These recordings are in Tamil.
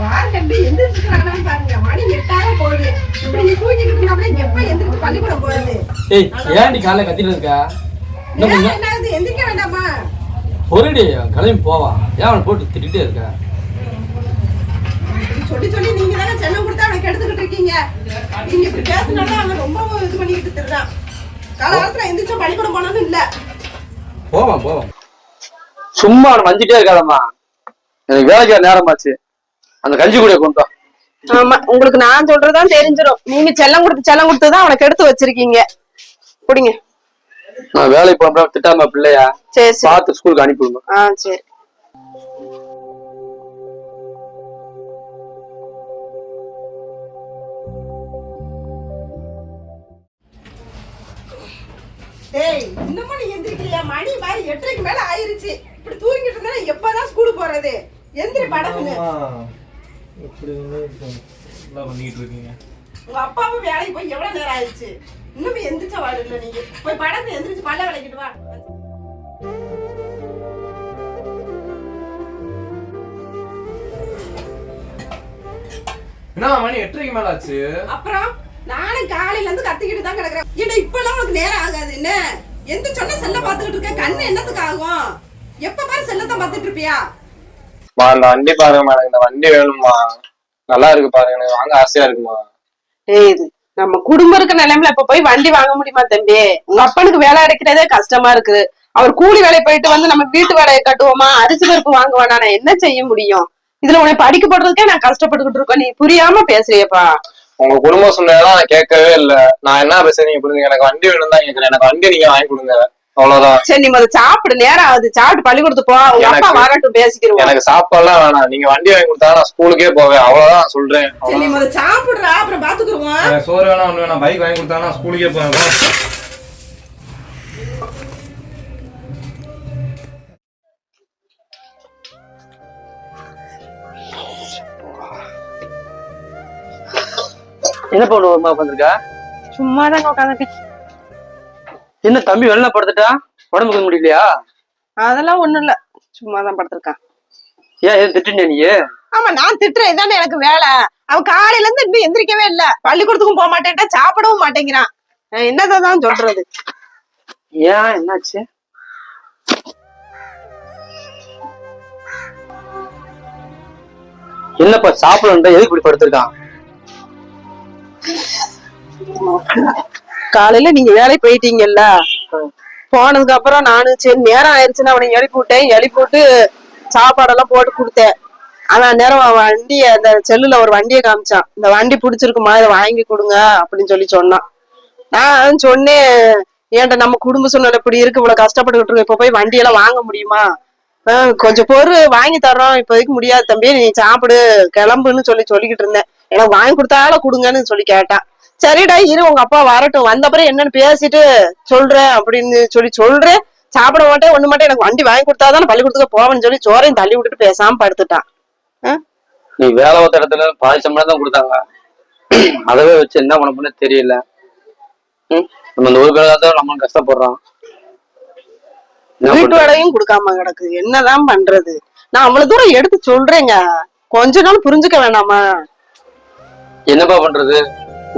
வாரக்கண்டு எந்திரிச்சுக்கிறானான்னு பாருங்க. மணி எட்டாக போகுது. இப்படி தூங்கிட்டு இருந்தா எப்ப எந்திரிச்சு பள்ளிக்கூடம் போறது? ஏய் ஏன்டி காலைல கத்திட்டு இருக்கா? இன்னும் ஏன் கொஞ்சம் என்ன ஆகுது எந்திரிக்க வேண்டாமா? பொருடி கிளம்பி போவான் ஏன் அவனை போட்டு திட்டிகிட்டே இருக்க? சொல்லி சொல்லி நீங்க தானே செல்லம் கொடுத்து அவனை கெடுத்துக்கிட்டு இருக்கீங்க. நீங்க இப்படி பேசினாலும் அவன் ரொம்ப இது பண்ணிக்கிட்டு திருறான் காலகாலத்துல எந்திரிச்சா பள்ளிக்கூடம் போனதும் இல்ல. போவான் போவான். சும்மா அவனை வஞ்சிட்டே இருக்காதம்மா எனக்கு வேலைக்கு நேரமாச்சு அந்த கஞ்சி கூட கொண்டு ஆமா உங்களுக்கு நான் சொல்றதுதான் தெரிஞ்சிடும் நீங்க செல்லம் கொடுத்து செல்லம் கொடுத்து தான் அவனை கெடுத்து வச்சிருக்கீங்க. குடிங்க. நான் வேலைக்கு போறேன் திட்டாம பிள்ளையா? சரி சரி. பார்த்து ஸ்கூலுக்கு அனுப்பி விடணும் ஆ சரி. டேய் இன்னமும் நீ எந்திரிக்கலையா? மணி மாதிரி எட்டரைக்கு மேல ஆயிருச்சு. இப்படி தூங்கிட்டு இருந்தா எப்பதான் ஸ்கூலுக்கு போறது? எந்திரி படக்குன்னு. வந்து எல்லாம் பண்ணிட்டு இருக்கீங்க. உங்க அப்பாவும் வேலைக்கு போய் எவ்வளவு நேரம் ஆயிடுச்சு? இன்னும் எந்திரிச்ச வாடு இல்ல நீங்க. போய் படக்கு எந்திரிச்சு பல்ல விளக்கிட்டு வா. என்ன மணி எட்டரைக்கு மேல ஆச்சு? அப்புறம் நானும் காலையில இருந்து கத்திக்கிட்டு தான் கிடக்குறேன். ஏடா இப்பெல்லாம் உனக்கு நேரம் ஆகாது. என்ன? எந்த சொன்ன செல்ல பாத்துக்கிட்டு இருக்க. கண்ணு என்னத்துக்கு ஆகும்? எப்ப பாரு செல்லத்தான் பாத்துட்டு இருப்பியா? மா இந்த வண்டி பாருங்கம்மா எனக்கு இந்த வண்டி வேணும்மா. நல்லா இருக்கு பாருங்க எனக்கு வாங்க ஆசையா இருக்குமா? ஏய் இது நம்ம குடும்பம் இருக்க நிலைமையில இப்ப போய் வண்டி வாங்க முடியுமா தம்பி? உங்க அப்பனுக்கு வேலை அடைக்கிறதே கஷ்டமா இருக்குது. அவர் கூலி வேலை போயிட்டு வந்து நம்ம வீட்டு வேலையை கட்டுவோமா? அரிசி பருப்பு வாங்குவானா? நான் என்ன செய்ய முடியும்? இதுல உன்னை படிக்க போடுறதுக்கே நான் கஷ்டப்பட்டுக்கிட்டு இருக்கோம் நீ புரியாம பேசுறியப்பா. உங்க குடும்பம் சொன்னதெல்லாம் நான் கேட்கவே இல்ல. நான் என்ன பேசுறேன் நீங்க கொடுங்க எனக்கு வண்டி வேணும் தான் கேக்குறேன் எனக்கு வண்டி நீங்க வாங்கி கொடுங்க. அவ்வளவுதான். சரி நீ முதல்ல சாப்பிடு. நேரம் ஆகுது. சாப்பிட்டு பள்ளிக்கூடத்து போ. உங்க அப்பா எனக்கு- வரட்டும் பேசிக்கிருவோம். எனக்கு சாப்பாடுலாம் வேணாம். நீங்க வண்டி வாங்கி கொடுத்தா நான் ஸ்கூலுக்கே போவேன். அவ்வளவுதான் சொல்றேன். சரி நீ முதல்ல சாப்பிடுறா. அப்புறம் பாத்துக்குருவோம். சோறு வேணாம் ஒண்ணு வேணாம். பைக் வாங்கி கொடுத்தா நான் ஸ்கூலுக்கே போவேன். என்ன பண்ணுவோம்மா உட்காந்துருக்கா சும்மா தாங்க உட்காந்துருக்கேன். என்ன தம்பி வெளில படுத்துட்டா? உடம்புக்கு முடியலையா? அதெல்லாம் ஒண்ணும் இல்ல. சும்மா தான் படுத்திருக்கான். ஏன் எதுவும் திட்டுனே நீ? ஆமா நான் திட்டுறேன். இதானே எனக்கு வேலை. அவன் காலையில இருந்து இன்னும் எந்திரிக்கவே இல்ல. பள்ளிக்கூடத்துக்கும் போக மாட்டேன்டா சாப்பிடவும் மாட்டேங்கிறான். என்னதான் சொல்றது? ஏன் என்னாச்சு? என்னப்பா சாப்பிடணும்டா. எதுக்கு இப்படி படுத்திருக்கான்? காலையில நீங்க வேலைக்கு போயிட்டீங்கல்ல? போனதுக்கு அப்புறம் நானு சரி நேரம் ஆயிடுச்சுன்னு அவனை எழுப்பி விட்டேன். எழுப்பி விட்டு சாப்பாடெல்லாம் போட்டு கொடுத்தேன். அவன் நேரம் வண்டிய அந்த செல்லுல ஒரு வண்டியை காமிச்சான். இந்த வண்டி பிடிச்சிருக்குமா? இதை வாங்கி கொடுங்க அப்படின்னு சொல்லி சொன்னான். நான் சொன்னேன் ஏன்டா நம்ம குடும்ப சூழ்நிலை இப்படி இருக்கு இவ்வளவு கஷ்டப்பட்டுக்கிட்டு இருக்கோம். இப்ப போய் வண்டியெல்லாம் வாங்க முடியுமா? கொஞ்சம் பொருள் வாங்கி தர்றோம். இப்போதைக்கு முடியாது தம்பி நீ சாப்பிடு கிளம்புன்னு சொல்லி சொல்லிக்கிட்டு இருந்தேன். எனக்கு வாங்கி கொடுத்தாலும் கொடுங்கன்னு சொல்லி கேட்டான். சரிடா இரு உங்க அப்பா வரட்டும். வந்த அப்புறம் என்னன்னு பேசிட்டு சொல்றேன் அப்படின்னு சொல்லி சொல்றேன். சாப்பிட மாட்டேன் ஒண்ணு மாட்டேன். எனக்கு வண்டி வாங்கி கொடுத்தாதான் பள்ளிக்கூடத்துக்கு போவேன்னு சொல்லி சோறையும் தள்ளி விட்டுட்டு பேசாம படுத்துட்டான். நீ வேலை பார்த்த இடத்துல பாதி சம்பளம் தான் கொடுத்தாங்க. அதவே வச்சு என்ன பண்ண பண்ண தெரியல? நம்ம இந்த ஒரு காலத்துல நம்ம கஷ்டப்படுறோம் வீட்டு? வேலையும் கொடுக்காம கிடக்கு. என்னதான் பண்றது? நான் அவ்வளவு தூரம் எடுத்து சொல்றேங்க. கொஞ்ச நாள் புரிஞ்சுக்க வேணாமா? என்னப்பா பண்றது?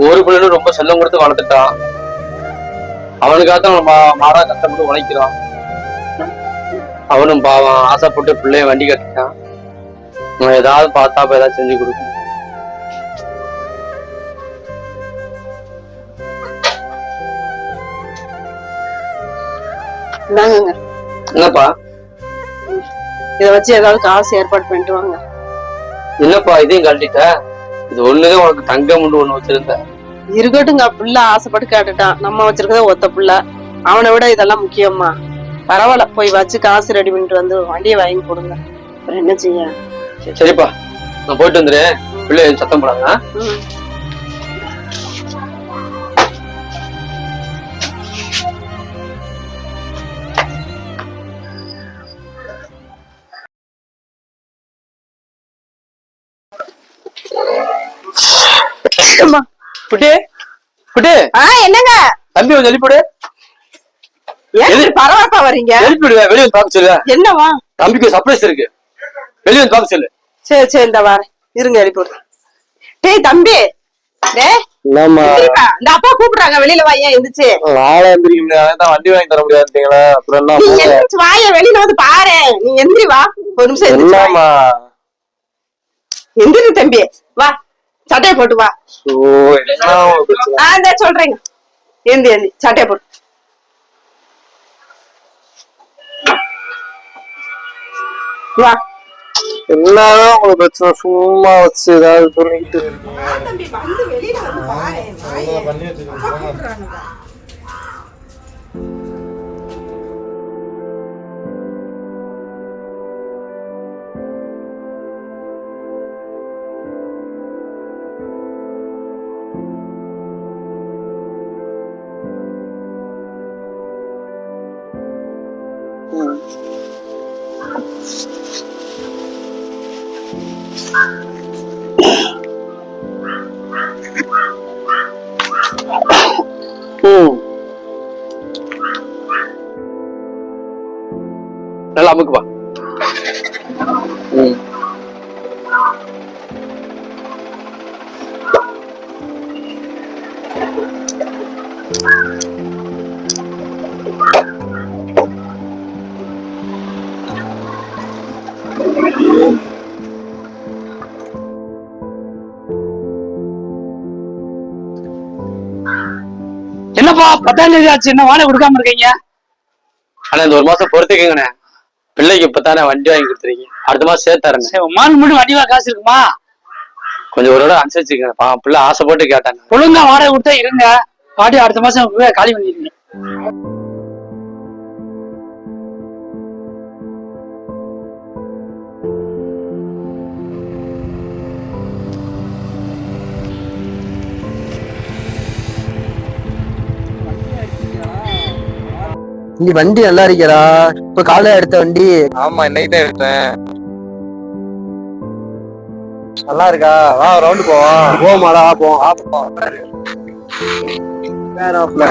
ஒரு பிள்ளைன்னு ரொம்ப செல்லம் கொடுத்து வளர்த்துட்டான் அவனுக்காக தான் மாடா கஷ்டப்பட்டு உழைக்கிறோம் அவனும் பாவம் ஆசைப்பட்டு பிள்ளைய வண்டி கட்டிட்டான். நம்ம ஏதாவது பார்த்தா அப்ப ஏதாவது செஞ்சு இந்தாங்கங்க. என்னப்பா? இதை வச்சு ஏதாவது காசு ஏற்பாடு பண்ணிட்டு வாங்க. என்னப்பா இதையும் கழட்டிட்ட? இது ஒண்ணுதான் உனக்கு தங்கம் ஒண்ணு வச்சிருந்த. இருக்கட்டுங்க புள்ள ஆசைப்பட்டு கேட்டுட்டான். நம்ம வச்சிருக்கதே ஒத்த புள்ள. அவனை விட இதெல்லாம் முக்கியமா பரவாயில்ல போய் வச்சு காசு ரெடி பண்ணிட்டு வந்து வண்டியை வாங்கி கொடுங்க. அப்புறம் என்ன செய்ய? சரிப்பா நான் போயிட்டு வந்துடுறேன். பிள்ளை சத்தம் போடாங்க அம்மா. ஆ என்னங்க? தம்பி கொஞ்சம் எழுப்பிடு ஏன் பரவாயில்ல வர்றீங்க? எழுப்பிடுவேன் வெளியே வந்து பார்க்க சொல்லு. என்னவா? தம்பிக்கு சர்ப்ரைஸ் இருக்கு. வெளியே வந்து பார்க்க சொல்லு. சரி சரி இந்த வரேன் இருங்க எழுப்பி டேய் தம்பி. டேய். இந்த அப்பா கூப்பிடுறாங்க. வெளியில வா ஏன் எந்திரிச்சு? நாளை எந்திரிக்க முடியாது வண்டி வாங்கி தர முடியாதுங்களா அப்புறம் என்ன? நீ. எந்திரிச்சு வாய வெளியில வந்து பாரு. நீ எந்திரி வா. ஒரு நிமிஷம் எந்திரிச்சு எந்திரி தம்பி. வா. சட்டையை போட்டு வா. இந்த சொல்றேங்க. எந்தி எந்தி சட்டையை போட்டு. வா. என்னதான் உங்களுக்கு பிரச்சனை? சும்மா வச்சு ஏதாவது வா நல்லா அமுக்குப்பா ம் என்னப்பா பத்தாம் தேதி ஆச்சு. என்ன வாடகை கொடுக்காம இருக்கீங்க? ஆனா இந்த ஒரு மாசம் பொறுத்துக்கங்கண்ணே. பிள்ளைக்கு இப்பதானே வண்டி வாங்கி கொடுத்துருக்கீங்க. அடுத்த மாசம் சேர்த்து தரேன் சரி, மாதம் மட்டும் வண்டிவா காசு இருக்குமா? கொஞ்சம் ஒரு இடம் அனுசரிச்சுக்கங்க பாவம் பிள்ளை ஆசைப்பட்டு கேட்டாங்க ஒழுங்கா வாடகை கொடுத்தா இருங்க. பாட்டி அடுத்த மாசம் காலி பண்ணிருங்க நீ வண்டி நல்லா இருக்கடா. இப்ப காலையில எடுத்த வண்டி. ஆமா இன்னைக்கு தான் எடுத்தேன். நல்லா இருக்கா? வா ரவுண்டு போவோம். போமாடா போ இந்தாங்க.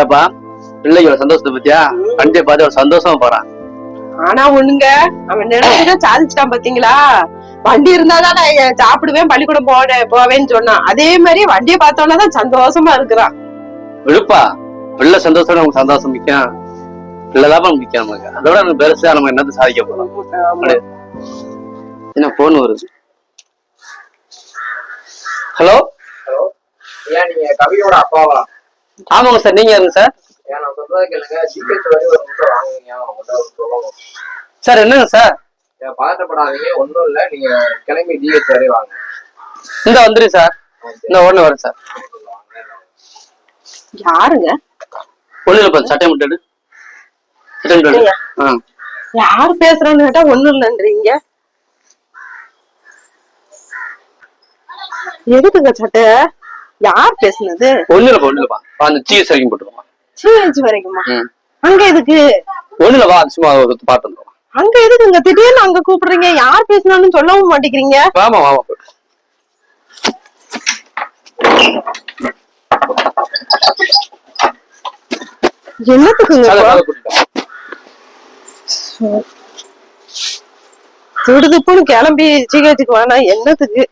பத்தியாப்பா பிள்ளைக்கு ஒரு சந்தோஷத்தை பத்தியா? வண்டியை பார்த்து ஒரு சந்தோஷமா போறான். ஆனா ஒண்ணுங்க அவன் நினைச்சத சாதிச்சிட்டான் பாத்தீங்களா? வண்டி இருந்தாதான் நான் சாப்பிடுவேன் பள்ளிக்கூடம் போட போவேன்னு சொன்னான். அதே மாதிரி வண்டியை பார்த்தோன்னா தான் சந்தோஷமா இருக்கிறான். விழுப்பா பிள்ளை சந்தோஷம் நமக்கு சந்தோஷம் முக்கியம். பிள்ளைதான் முக்கியம் நமக்கு. அதோட நமக்கு பெருசா நம்ம என்னத்தை சாதிக்க போறோம். என்ன போன் வருது? ஹலோ ஏன் நீங்க கவியோட அப்பாவா? ஆமாங்க சார் நீங்க யாருங்க சார்? சார் என்னங்க சார்? பதட்டப்படாதீங்க. ஒண்ணும் இல்ல. நீங்க கிளம்பி டிஹெச் வரை வாங்க. இந்த வந்துரு சார். இந்த உடனே வரேன் சார். யாருங்க? ஒண்ணு இல்லப்பா சட்டை முட்டு சட்டை முட்டு ஆ. யார் பேசுறான்னு கேட்டா ஒண்ணும் இல்லைன்றீங்க. எதுக்குங்க சட்டை? யார் பேசுனது? ஒண்ணு இல்லப்பா ஒண்ணு இல்லப்பா அந்த சீஸ் வரைக்கும் போட்டுருவான் சிஹெச் வரைக்குமா? அங்க எதுக்கு? ஒண்ணு இல்ல வா சும்மா ஒரு வந்துருவான் அங்க எதுக்குங்க திடீர்னு அங்க கூப்பிடுறீங்க. யார் பேசுனான்னு சொல்லவும் மாட்டேங்கிறீங்க. என்னத்துக்குங்க? மேல கூட்டிட்டு வா. திடுதுப்புன்னு கிளம்பி சிஹெச்சுக்கு வேணாம் என்னத்துக்கு.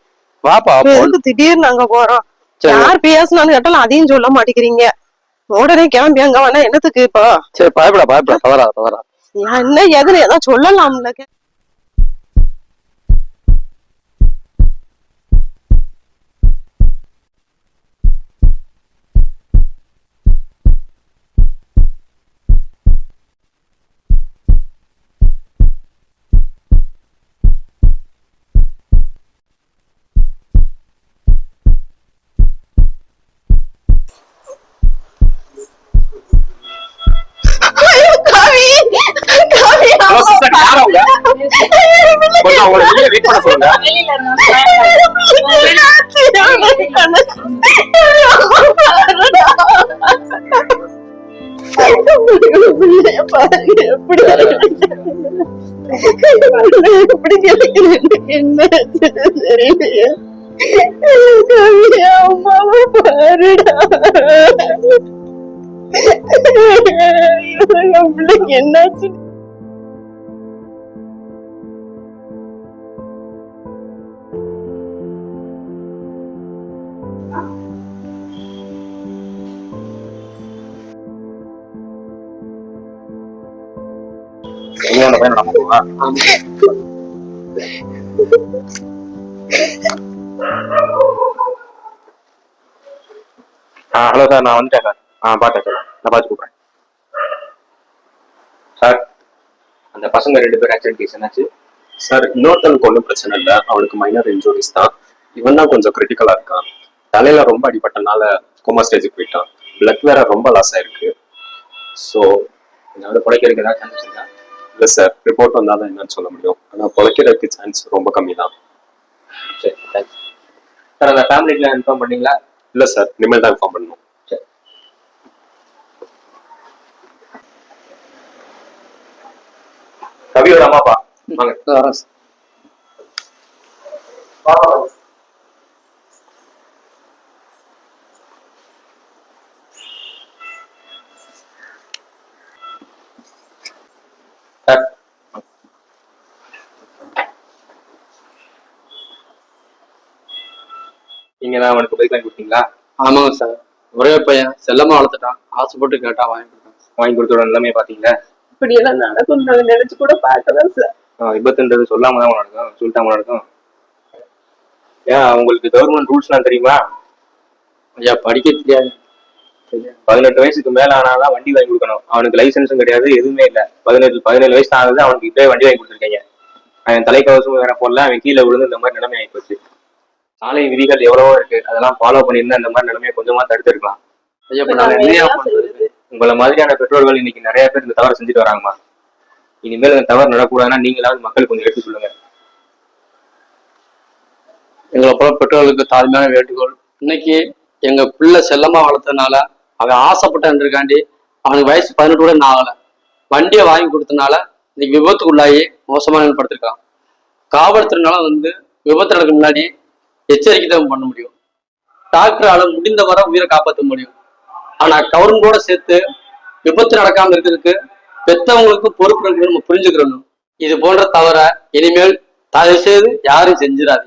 எதுக்கு திடீர்னு அங்க போறோம். யார் பேசுனான்னு கேட்டாலும் அதையும் சொல்ல மாட்டேங்கிறீங்க. உடனே கிளம்பி அங்க வேணா என்னத்துக்கு இப்போ? சரி பயப்படா பயப்படா பதறாத பதறா என்ன எதுன்னு ஏதோ சொல்லலாம்ல சொல்லுங்க அவங்களை வெளியே வெயிட் பண்ண சொல்லுங்க. என்ன தெரியலையே அம்மாவை பாருடா பிள்ளைக்கு என்னாச்சு ஆ ஹலோ சார் நான் வந்துட்டேன் சார் ஆ பார்த்தேன் சார் நான் பார்த்து கூப்பிட்றேன். சார் அந்த பசங்க ரெண்டு பேரும் ஆக்சிடென்ட் கேஸ் என்னாச்சு? சார் இன்னொருத்தனுக்கு ஒன்றும் பிரச்சனை இல்லை. அவனுக்கு மைனர் இன்ஜுரிஸ் தான். இவன் தான் கொஞ்சம் கிரிட்டிக்கலா இருக்கான். தலையில ரொம்ப அடிபட்டனால கோமா ஸ்டேஜுக்கு போயிட்டான். பிளட் வேற ரொம்ப லாஸ் ஆயிருக்கு. ஸோ என்னோட பிழைக்கிறதுக்கு ஏதாவது சான்ஸ் இருக்கா? இல்லை சார் ரிப்போர்ட் வந்தால் தான் என்னன்னு சொல்ல முடியும். ஆனால் பொழைக்கிறதுக்கு சான்ஸ் ரொம்ப கம்மி தான் சரி தேங்க்ஸ் சார் அந்த ஃபேமிலிக்கு இன்ஃபார்ம் பண்ணீங்களா? இல்லை சார் இனிமேல் தான் இன்ஃபார்ம் பண்ணணும் சரி. கவியோட அம்மா அப்பா. வாங்க. வரேன் சார். சார் நீங்க தான் அவனுக்கு பைக் வாங்கி கொடுத்தீங்களா? ஆமாங்க சார். ஒரே பையன். செல்லமா வளர்த்துட்டான். ஆசைப்பட்டு கேட்டா வாங்கி கொடுத்தேன். வாங்கி கொடுத்தோட நிலைமையை பாத்தீங்களா இப்படி எல்லாம் நடக்கும் நினைச்சு கூட பார்க்கதான் சார். விபத்துன்றது சொல்லாம தான் நடக்கும். சொல்லிட்டாம நடக்கும். ஏன் உங்களுக்கு கவர்மெண்ட் ரூல்ஸ்லாம் தெரியுமா? ஐயா படிக்க தெரியாது. பதினெட்டு வயசுக்கு மேல ஆனாதான் வண்டி வாங்கி கொடுக்கணும். அவனுக்கு லைசன்ஸும் கிடையாது எதுவுமே இல்ல. பதினெட்டு பதினேழு வயசு ஆகுது அவனுக்கு இப்பவே வண்டி வாங்கி கொடுத்துருக்கீங்க. அவன் தலைக்கவசம் வேற போடல அவன் கீழே விழுந்து இந்த மாதிரி நிலைமை ஆயிப்போச்சு. சாலை விதிகள் எவ்வளவோ இருக்கு. அதெல்லாம் ஃபாலோ பண்ணியிருந்தா இந்த மாதிரி நிலைமையை கொஞ்சமா தடுத்திருக்கலாம். ஐயா இப்ப நான் என்னையா பண்றது? உங்களை மாதிரியான பெற்றோர்கள் இன்னைக்கு நிறைய பேர் இந்த தவறு செஞ்சுட்டு வராங்கம்மா. இனிமேல் இந்த தவறு நடக்கூடாதுன்னா நீங்களாவது மக்களுக்கு கொஞ்சம் எடுத்து சொல்லுங்க எங்களை போல பெற்றோர்களுக்கு தாழ்மையான வேண்டுகோள். இன்னைக்கு எங்க பிள்ளை செல்லமா வளர்த்ததுனால அவன் ஆசைப்பட்டான்றிருக்காண்டி அவனுக்கு வயசு பதினெட்டு கூட நான் ஆகல. வண்டியை வாங்கி கொடுத்தனால இன்னைக்கு விபத்துக்குள்ளாகி மோசமான படுத்திருக்கான் காவல்துறையினால வந்து விபத்து நடக்க முன்னாடி எச்சரிக்கை தான் பண்ண முடியும். டாக்டரால முடிந்த வரை உயிரை காப்பாற்ற முடியும். ஆனா கவர்மெண்டோட சேர்த்து விபத்து நடக்காம இருக்கிறதுக்கு பெத்தவங்களுக்கு பொறுப்பு இருக்குன்னு நம்ம புரிஞ்சுக்கிறணும். இது போன்ற தவற இனிமேல் தயவு செய்து யாரும் செஞ்சிடாது